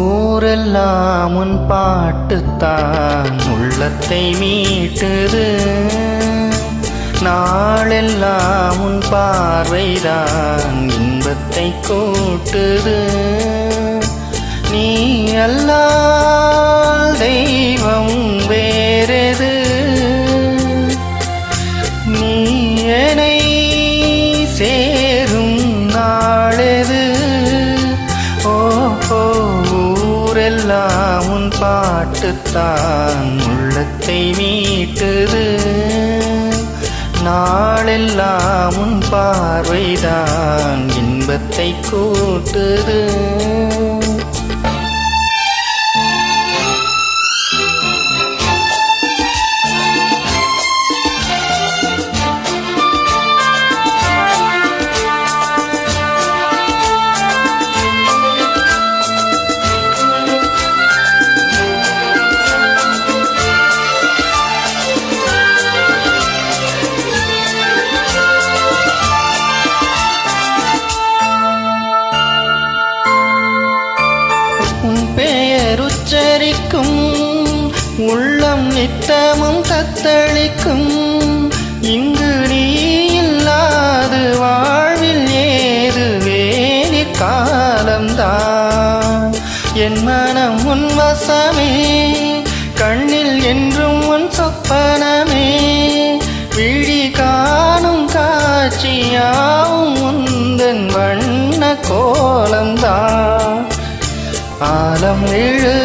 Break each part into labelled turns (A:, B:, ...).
A: ஊரெல்லாம் உன் பாட்டுத்தான் உள்ளத்தை மீட்டுது. நாளெல்லாம் உன் பார்வைதான் இன்பத்தை கோட்டுது. நீ அல்லால் தெய்வம் வேறது? நீ என்னை சேரும் நாளது? ஓ ஊரெல்லாம் உன் பாட்டுத்தான் உள்ளத்தை மீட்டுது. நாளெல்லாம் உன் பார்வைதான் இன்பத்தை கூட்டுது. உள்ளம் நித்தமும் தத்தளிக்கும். இங்கு நீ இல்லாது வாழ்வில் ஏது வேறு காலம்தான். என் மனம் உன் வசமே கண்ணில் என்றும் உன் சொப்பனமே. விழி காணும் காட்சியாவும் உந்தன் வண்ண கோலம்தான். ஆலம் எழு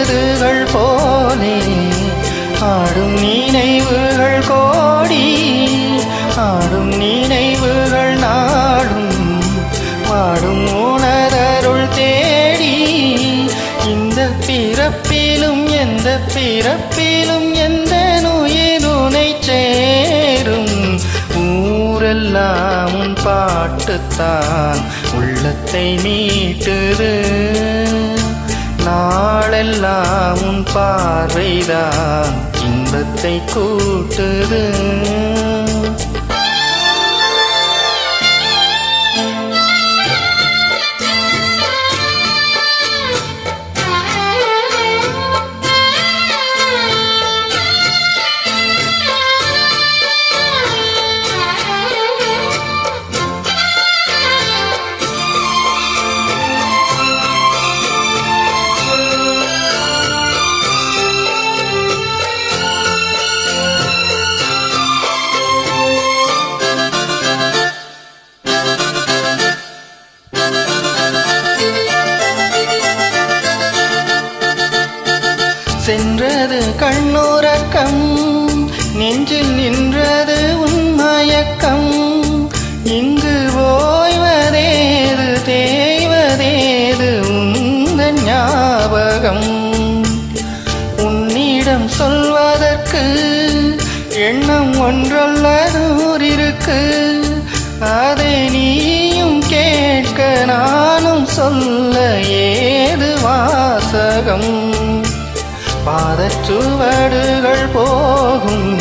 A: எந்த பிறப்பிலும் எந்த நுயிலுனை சேரும்? ஊரெல்லாம் உன் பாட்டுத்தான் உள்ளத்தை மீட்டுது நாளெல்லாம் உன் பார்வைதான் இன்பத்தை கூட்டுது. சென்றது கண்ணுறக்கம். நெஞ்சில் நின்றது உன்மயக்கம். இங்கு ஓய்வதேது தேய்வதேது உந்தன் ஞாபகம். உன்னிடம் சொல்வதற்கு எண்ணம் ஒன்றல்ல நூறிருக்கு அதை நீயும் கேட்க நானும் சொல்ல ஏது வாசகம்? பாதச்சுவடுகள் போகும்.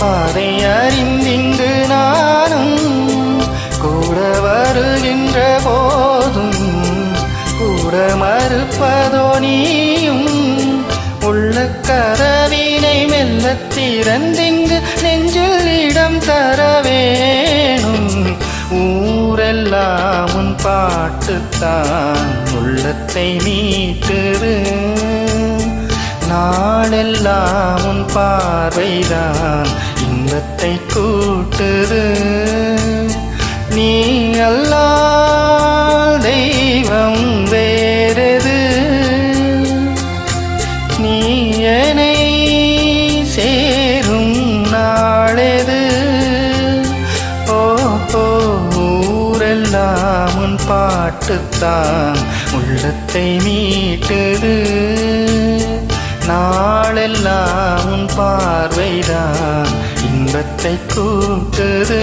A: பாதை அறிந்திங்கு நானும். கூட வருகின்ற போதும். கூட மறுப்பதோ நீயும். உள்ள கதவினை மெல்ல திறந்திங்கு நெஞ்சில் இடம் தர வேணும். ஊரெல்லாம் உன் பாட்டுத்தான். உள்ளத்தை மீட்டுரு நாளெல்லாம் உன் பார்வைதான். இன்பத்தை கூட்டுது. நீ அல்லால் தெய்வம் வேறது? நீ என்னை சேரும் நாளெது? ஓ ஓ ஊரெல்லாம் உன் பாட்டுத்தான். உள்ளத்தை மீட்டுது. நாளெல்லாம் உன் பார்வைதான். இன்பத்தை கூட்டுது.